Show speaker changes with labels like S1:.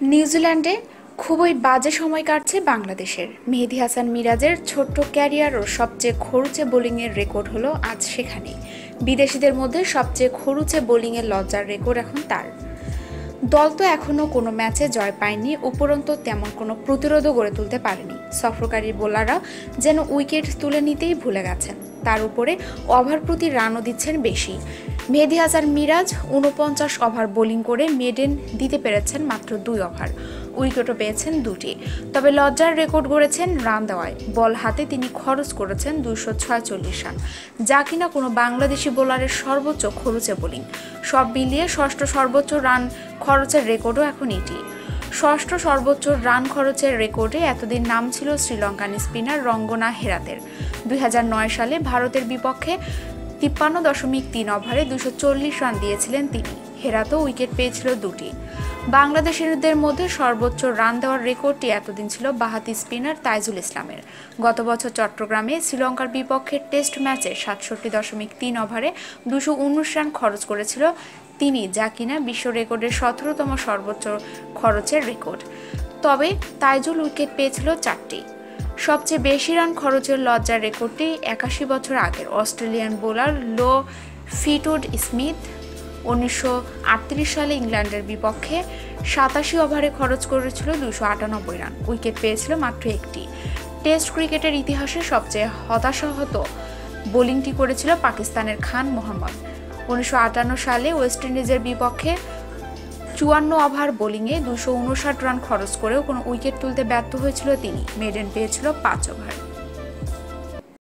S1: নিউজিল্যান্ডে খুবই বাজে সময় কাটছে বাংলাদেশের। মেহেদি হাসান মিরাজের ছোট্ট ক্যারিয়ার ও সবচেয়ে খরুচে বোলিংয়ের রেকর্ড হলো আজ সেখানে বিদেশিদের মধ্যে সবচেয়ে খরুচে বোলিংয়ের লজ্জার রেকর্ড এখন তার। দল তো এখনও কোনো ম্যাচে জয় পায়নি, উপরন্ত তেমন কোনো প্রতিরোধও গড়ে তুলতে পারেনি। সফরকারী বোলাররা যেন উইকেট তুলে নিতেই ভুলে গেছেন। তার উপরে ওভার প্রতি রানও দিচ্ছেন বেশি। মেহেদি হাসান মিরাজ উনপঞ্চাশ ওভার বোলিং করে মেডেন দিতে পেরেছেন মাত্র দুই ওভার। উইকেটও পেয়েছেন দুটি। তবে লজ্জার রেকর্ড গড়েছেন রান দেওয়ায়। বল হাতে তিনি খরচ করেছেন দুশো ছয়চল্লিশ রান। যা কিনা কোনো বাংলাদেশি বোলারের সর্বোচ্চ খরচে বোলিং। সব মিলিয়ে ষষ্ঠ সর্বোচ্চ রান খরচের রেকর্ডও এখন এটি। ষষ্ঠ সর্বোচ্চ রান খরচের রেকর্ডে এতদিন নাম ছিল শ্রীলঙ্কান স্পিনার রঙ্গনা হেরাতের। দুই হাজার নয় সালে ভারতের বিপক্ষে তিপ্পান্ন দশমিক তিন ওভারে দুশো চল্লিশ রান দিয়েছিলেন তিনি। হেরাতও উইকেট পেয়েছিল দুটি। বাংলাদেশিদের মধ্যে সর্বোচ্চ রান দেওয়ার রেকর্ডটি এতদিন ছিল বাহাতি স্পিনার তাইজুল ইসলামের। গত বছর চট্টগ্রামে শ্রীলঙ্কার বিপক্ষে টেস্ট ম্যাচে সাতষট্টি দশমিক তিন ওভারে দুশো উনিশ রান খরচ করেছিল তিনি, যা কিনা বিশ্ব রেকর্ডের সতেরোতম সর্বোচ্চ খরচের রেকর্ড। তবে তাইজুল উইকেট পেয়েছিল চারটি। সবচেয়ে বেশি রান খরচের লজ্জার রেকর্ডটি একাশি বছর আগের অস্ট্রেলিয়ান বোলার লো ফিটুড স্মিথ। উনিশশো আটত্রিশ সালে ইংল্যান্ডের বিপক্ষে সাতাশি ওভারে খরচ করেছিল দুশো আটানব্বই রান। উইকেট পেয়েছিল মাত্র একটি। টেস্ট ক্রিকেটের ইতিহাসে সবচেয়ে হতাশাহত বোলিংটি করেছিল পাকিস্তানের খান মোহাম্মদ। উনিশশো আটান্ন সালে ওয়েস্ট ইন্ডিজের বিপক্ষে চুয়ান্ন ওভার বোলিংয়ে দুশো উনষাট রান খরচ করেও কোনো উইকেট তুলতে ব্যর্থ হয়েছিল তিনি। মেডেন পেয়েছিল পাঁচ ওভার।